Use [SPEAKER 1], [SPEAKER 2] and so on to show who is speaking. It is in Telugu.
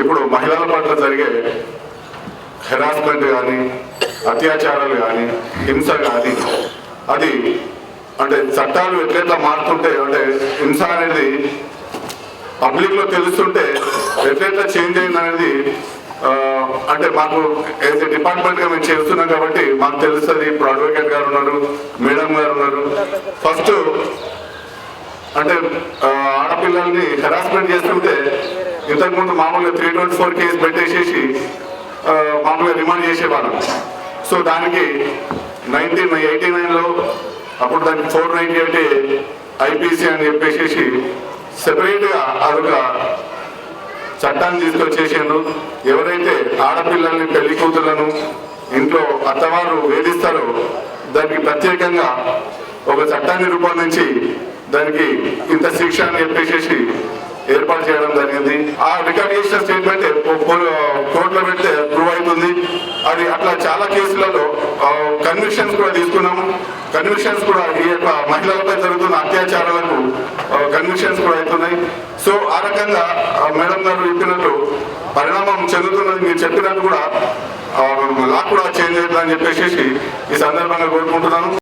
[SPEAKER 1] ఇప్పుడు మహిళల పట్ల జరిగే హెరాస్మెంట్ కానీ అత్యాచారాలు కానీ హింస కానీ అది అంటే చట్టాలు ఎట్లెట్లా మారుతుంటే అంటే హింస అనేది పబ్లిక్లో తెలుస్తుంటే ఎట్లెట్లా చేంజ్ అయింది అనేది అంటే మాకు ఏజ్ డిపార్ట్మెంట్గా మేము చేస్తున్నాం కాబట్టి మాకు తెలుస్తుంది. ఇప్పుడు అడ్వకేట్ గారు ఉన్నారు మేడం గారు ఉన్నారు. ఫస్ట్ అంటే ఆడపిల్లల్ని హెరాస్మెంట్ చేస్తుంటే ఇంతకుముందు మామూలుగా త్రీ ట్వంటీ ఫోర్ కేసు పెట్టేసేసి మామూలుగా రిమాండ్ చేసేవాళ్ళం. సో దానికి నైన్టీన్ ఎయిటీ నైన్లో అప్పుడు దానికి ఫోర్ నైన్టీ అంటే ఐపీసీ అని చెప్పేసి సెపరేట్గా అదొక చట్టాన్ని తీసుకొచ్చేసాను ఎవరైతే ఆడపిల్లల్ని పెళ్ళి కూతుర్లను ఇంట్లో అత్తవారు వేధిస్తారో దానికి ప్రత్యేకంగా ఒక చట్టాన్ని రూపొందించి దానికి ఇంత శిక్ష అని చెప్పేసి ఏర్పాటు చేయడం జరిగింది. ఆ రికార్డ్ చేసిన స్టేట్మెంట్ కోర్టులో పెడితే ప్రూవ్ అవుతుంది. అది అట్లా చాలా కేసులలో కన్విక్షన్స్ కూడా తీసుకున్నాము. కన్విక్షన్స్ కూడా ఈ యొక్క మహిళలపై జరుగుతున్న అత్యాచారాలకు కన్విక్షన్స్ కూడా అవుతున్నాయి. సో ఆ రకంగా మేడం గారు చెప్పినట్టు పరిణామం చెందుతున్నది మీరు చెప్పినట్టు కూడా లా కూడా చేంజ్ అవుతుందని చెప్పేసి ఈ సందర్భంగా కోరుకుంటున్నాను.